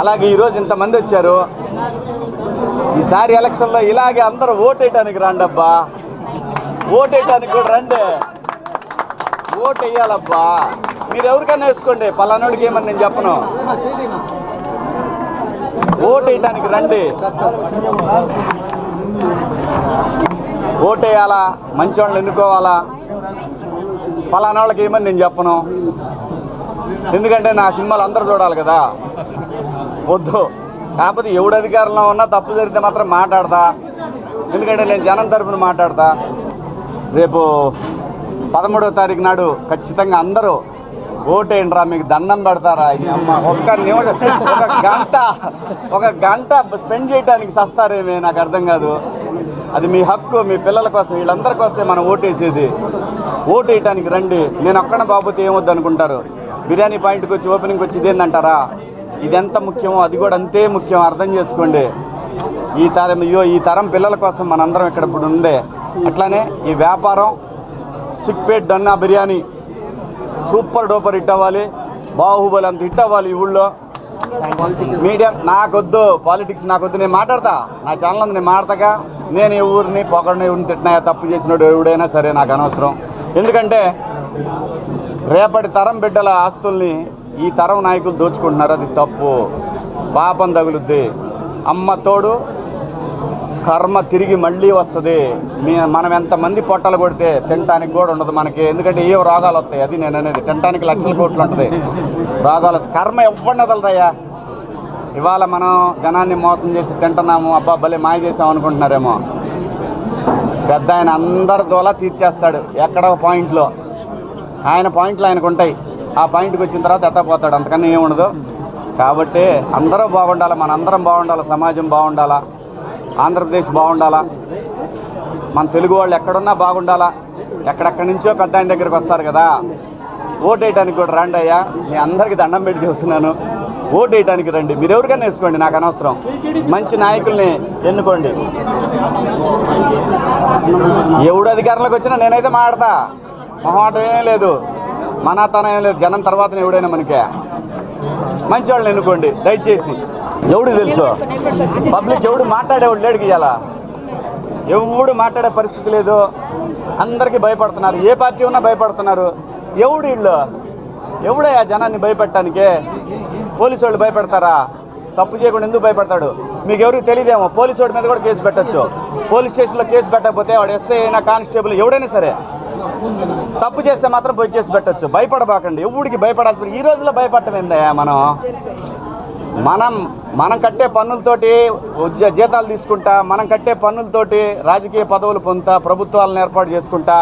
అలాగే ఈరోజు ఇంతమంది వచ్చారు. ఈసారి ఎలక్షన్లో ఇలాగే అందరూ ఓటేయటానికి రండబ్బా. ఓటేయటానికి కూడా రండి. ఓటు వేయాలబ్బా మీరు ఎవరికైనా వేసుకోండి. పలానాడికి ఏమని నేను చెప్పను. ఓటు రండి. ఓటేయాలా? వేయాలా మంచి వాళ్ళని ఎన్నుకోవాలా? పలానా వాళ్ళకి ఏమని నేను చెప్పను? ఎందుకంటే నా సినిమాలు అందరూ చూడాలి కదా. వద్దు. కాకపోతే ఎవడు అధికారంలో ఉన్నా తప్పు జరిగితే మాత్రం మాట్లాడతా. ఎందుకంటే నేను జనం తరఫున మాట్లాడతా. రేపు పదమూడవ తారీఖు నాడు ఖచ్చితంగా అందరూ ఓటేయండిరా మీకు దండం పెడతారా? అమ్మ ఒక్క నిమిషం ఒక గంట ఒక గంట స్పెండ్ చేయడానికి సస్తారేమే నాకు అర్థం కాదు. అది మీ హక్కు మీ పిల్లల కోసం వీళ్ళందరి కోసమే మనం ఓటేసేది. ఓటు వేయటానికి రండి. నేను ఒక్కన బాబుతో ఏమొద్దు అనుకుంటారు బిర్యానీ పాయింట్కి వచ్చి ఓపెనింగ్కి వచ్చి ఇదేందంటారా? ఇది ఎంత ముఖ్యమో అది కూడా అంతే ముఖ్యం అర్థం చేసుకోండి. ఈ తరం అయ్యో ఈ తరం పిల్లల కోసం మనందరం ఇక్కడ ఇప్పుడు ఉండే. అట్లానే ఈ వ్యాపారం Chickpet Donne biryani. Super duper hit అవ్వాలి బాహుబలి అంత హిట్ అవ్వాలి ఈ ఊళ్ళో. మీడియం నాకొద్దు పాలిటిక్స్ నాకొద్దు నేను మాట్లాడతా. నా ఛానల్ ఉంది నేను మాడతాగా నేను ఈ ఊరిని పొగడిని ఊరిని తిట్టినాయా తప్పు చేసినాడు ఎవడైనా సరే నాకు అనవసరం. ఎందుకంటే రేపటి తరం బిడ్డల ఆస్తుల్ని ఈ తరం నాయకులు దోచుకుంటున్నారు అది తప్పు. పాపం తగులుద్ది. అమ్మ తోడు కర్మ తిరిగి మళ్ళీ వస్తుంది. మీ మనం ఎంతమంది పొట్టలు కొడితే తినటానికి కూడా ఉండదు మనకి. ఎందుకంటే ఏ రోగాలు వస్తాయి. అది నేను అనేది. తినటానికి లక్షల కోట్లు ఉంటుంది. రోగాలు కర్మ ఇవ్వండి వదలదయ్యా. ఇవాళ మనం జనాన్ని మోసం చేసి తింటున్నాము. అబ్బా భలే మాయ చేసాం అనుకుంటున్నారేమో. పెద్ద ఆయన అందరి దోలా తీర్చేస్తాడు. ఎక్కడ ఒక పాయింట్లో. ఆయన పాయింట్లు ఆయనకు ఉంటాయి. ఆ పాయింట్కి వచ్చిన తర్వాత ఎత్తపోతాడు. అంతకన్నా ఏముండదు కాబట్టి అందరూ బాగుండాలి? మన అందరం బాగుండాలి? సమాజం బాగుండాలా? ఆంధ్రప్రదేశ్ బాగుండాలా? మన తెలుగు వాళ్ళు ఎక్కడున్నా బాగుండాలా? ఎక్కడెక్కడి నుంచో పెద్ద ఆయన దగ్గరికి వస్తారు కదా. ఓటు వేయడానికి కూడా రండి అయ్యా. మీ అందరికీ దండం పెట్టి చెబుతున్నాను. ఓటు వేయడానికి రండి. మీరు ఎవరికైనా వేసుకోండి నాకు అనవసరం. మంచి నాయకుల్ని ఎన్నుకోండి. ఎవడు అధికారంలోకి వచ్చినా నేనైతే మాడతా మొహమాటం ఏం లేదు. మనాతనం ఏం లేదు. జనం తర్వాత ఎవడైనా మనకే. మంచి వాళ్ళని ఎన్నుకోండి. దయచేసి. ఎవడు తెలుసు? పబ్లిక్ ఎవడు మాట్లాడేవాడు లేడు ఇయ్యాలా. ఎవడు మాట్లాడే పరిస్థితి లేదు. అందరికీ భయపడుతున్నారు. ఏ పార్టీ ఉన్నా భయపడుతున్నారు. ఎవడు వీళ్ళు? ఎవడయ్యా జనాన్ని భయపెట్టడానికి? పోలీసు వాళ్ళు భయపెడతారా? తప్పు చేయకుండా ఎందుకు భయపడతాడు? మీకు ఎవరికి తెలియదేమో? పోలీసు వాడి మీద కూడా కేసు పెట్టచ్చు. పోలీస్ స్టేషన్లో కేసు పెట్టకపోతే వాడు ఎస్ఐ అయినా కానిస్టేబుల్ ఎవడైనా సరే తప్పు చేస్తే మాత్రం పోయి కేసు పెట్టచ్చు. భయపడబాకండి. ఎవడికి భయపడాల్సి ఈ రోజుల్లో భయపడటం ఏందయ్యా మనం? మనం మనం కట్టే పన్నులతోటి జీతాలు తీసుకుంటా మనం కట్టే పన్నులతోటి రాజకీయ పదవులు పొందుతా ప్రభుత్వాలను ఏర్పాటు చేసుకుంటా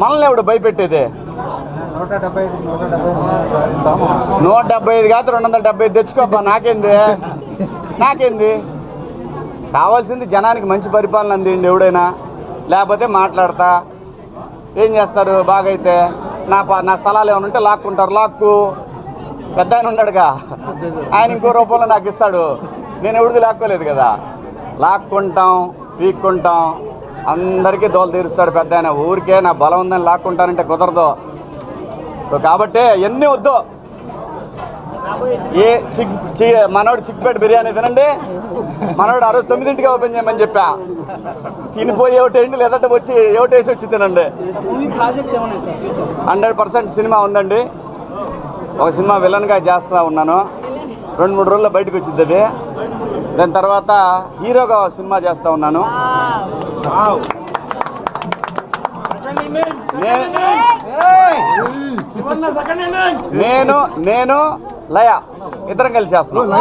మనల్ని ఎవడు భయపెట్టేదే? నూట డెబ్బై ఐదు కాదు రెండు వందల డెబ్బై ఐదు తెచ్చుకోబ్బా నాకేంది? నాకేంది? కావాల్సింది జనానికి మంచి పరిపాలన అందిండి ఎవడైనా. లేకపోతే మాట్లాడతా. ఏం చేస్తారు? బాగైతే నా నా స్థలాలు ఏమైనా ఉంటే లాక్కుంటారు. లాక్కు. పెద్ద ఆయన ఉన్నాడుగా. ఆయన ఇంకో రూపంలో నాకు ఇస్తాడు. నేను ఎవరిది లాక్కోలేదు కదా. లాక్కుంటాం పీక్కుంటాం అందరికీ దోలు తీరుస్తాడు పెద్ద ఆయన. ఊరికే నా బలం ఉందని లాక్కుంటానంటే కుదరదు. సో కాబట్టి ఎన్ని వద్దు. ఏ చిక్ చి మనోడు చిక్పేట బిర్యానీ తినండి. మనోడు ఆ రోజు తొమ్మిదింటికి ఓపెన్ చేయమని చెప్పా. తినిపోయి ఏమిటేంటి? లేదంటే వచ్చి ఏమిటేసి వచ్చి తినండి. హండ్రెడ్ పర్సెంట్ సినిమా ఉందండి. ఒక సినిమా విలన్గా చేస్తూ ఉన్నాను. రెండు మూడు రోజుల్లో బయటకు వచ్చింది అది. దాని తర్వాత హీరోగా సినిమా చేస్తూ ఉన్నాను. నేను నేను లయ. ఇద్దరం కలిసి చేస్తున్నాం.